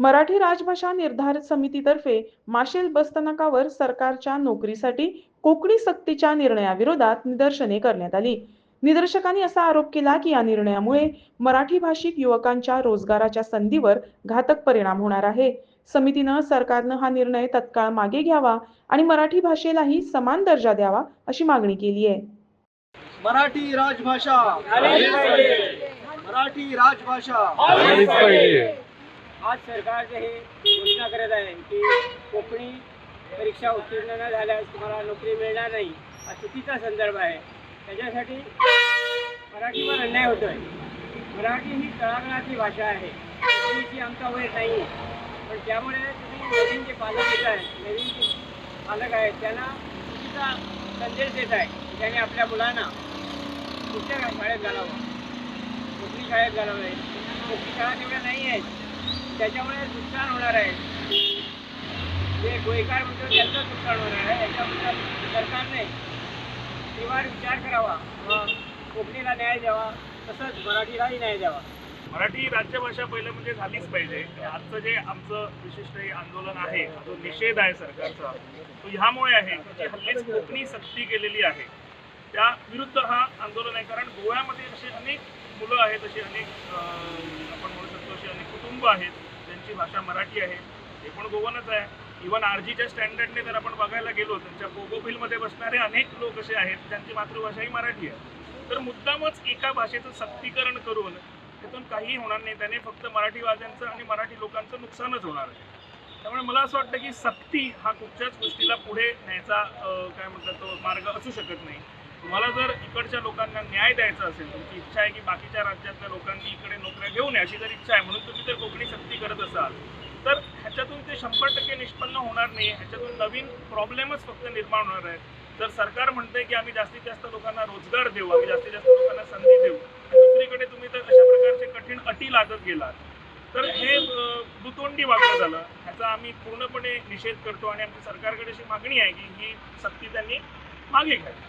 मराठी राजभाषा निर्धार समितीतर्फे माशेल बसस्थानकावर सरकारच्या नोकरीसाठी कोकणी सक्तीच्या निर्णयाविरोधात निदर्शने करण्यात आली. निदर्शकांनी असा आरोप केला की या निर्णयामुळे मराठी भाषिक युवकांच्या रोजगाराच्या संधीवर घातक परिणाम होणार आहे. समितीनं सरकारनं हा निर्णय तत्काळ मागे घ्यावा आणि मराठी भाषेलाही समान दर्जा द्यावा अशी मागणी केली आहे. मराठी राजभाषा. मराठी राजभाषा. आज सरकार जे हे घोषणा करत आहे की कोकणी परीक्षा उत्तीर्ण न झाल्यास तुम्हाला नोकरी मिळणार नाही. हा चुकीचा संदर्भ आहे. त्याच्यासाठी मराठीवर अन्याय होतो आहे मराठी ही तळागाळातली भाषा आहे. ती आमचा वैर नाही. आहे पण त्यामुळे तुम्ही नवीन जे पालक येत आहेत नवीन जे पालक आहेत त्यांना चुकीचा संदेश देत आहे त्याने आपल्या मुलांना कुठल्या शाळेत घालावं? कुठली शाळेत घालावं? आहे कुठली शाळा तेवढ्या नाही आहेत. त्याच्यामुळे नुकसान होणार आहे. जे गोयकार म्हणजे त्यांचं नुकसान होणार आहे याच्याबद्दल सरकारने निवार विचार करावा. कोकणीला न्याय द्यावा तसंच मराठीलाही न्याय द्यावा. मराठी राज्यभाषा पहिलं म्हणजे झालीच पाहिजे. आजचं जे आमचं विशिष्ट हे आंदोलन आहे जो निषेध आहे सरकारचा तो ह्यामुळे आहे की हल्लीच कोकणी सक्ती केलेली आहे. त्या विरुद्ध हा आंदोलन आहे. कारण गोव्यामध्ये असे अनेक मुलं आहेत अशी अनेक आपण आपण कुटुंब आहेत त्यांची भाषा मराठी आहे ते पण गोवनच आहे. इव्हन आरजीच्या स्टँडर्डने जर आपण बघायला गेलो त्यांच्या पोगोफिलमध्ये बसणारे अनेक लोक असे आहेत ज्यांची मातृभाषा ही मराठी आहे. तर मुद्दामच एका भाषेचं सक्तीकरण करून त्यातून काहीही होणार नाही त्याने फक्त मराठीवाद्यांचं आणि मराठी लोकांचं नुकसानच होणार आहे. त्यामुळे मला असं वाटतं की सक्ती हा कुठच्याच गोष्टीला पुढे न्यायचा काय म्हणतात तो मार्ग असू शकत नाही. तुम्हाला जर इकडच्या लोकांना न्याय द्यायचा असेल तुमची इच्छा आहे की बाकीच्या राज्यातल्या लोकांनी इकडे नोकऱ्या घेऊ नये अशी जर इच्छा आहे म्हणून तुम्ही जर कोकणी सक्ती करत असाल तर ह्याच्यातून ते शंभर टक्के निष्पन्न होणार नाही ह्याच्यातून नवीन प्रॉब्लेमच फक्त निर्माण होणार आहेत. तर सरकार म्हणतंय की आम्ही जास्तीत जास्त लोकांना रोजगार देऊ आम्ही जास्तीत जास्त लोकांना संधी देऊ दुसरीकडे तुम्ही तर अशा प्रकारचे कठीण अटी लागत गेलात. तर हे दुतोंडी वागणं झालं. ह्याचा आम्ही पूर्णपणे निषेध करतो आणि आमच्या सरकारकडे अशी मागणी आहे की ही सक्ती त्यांनी मागे घ्यावी.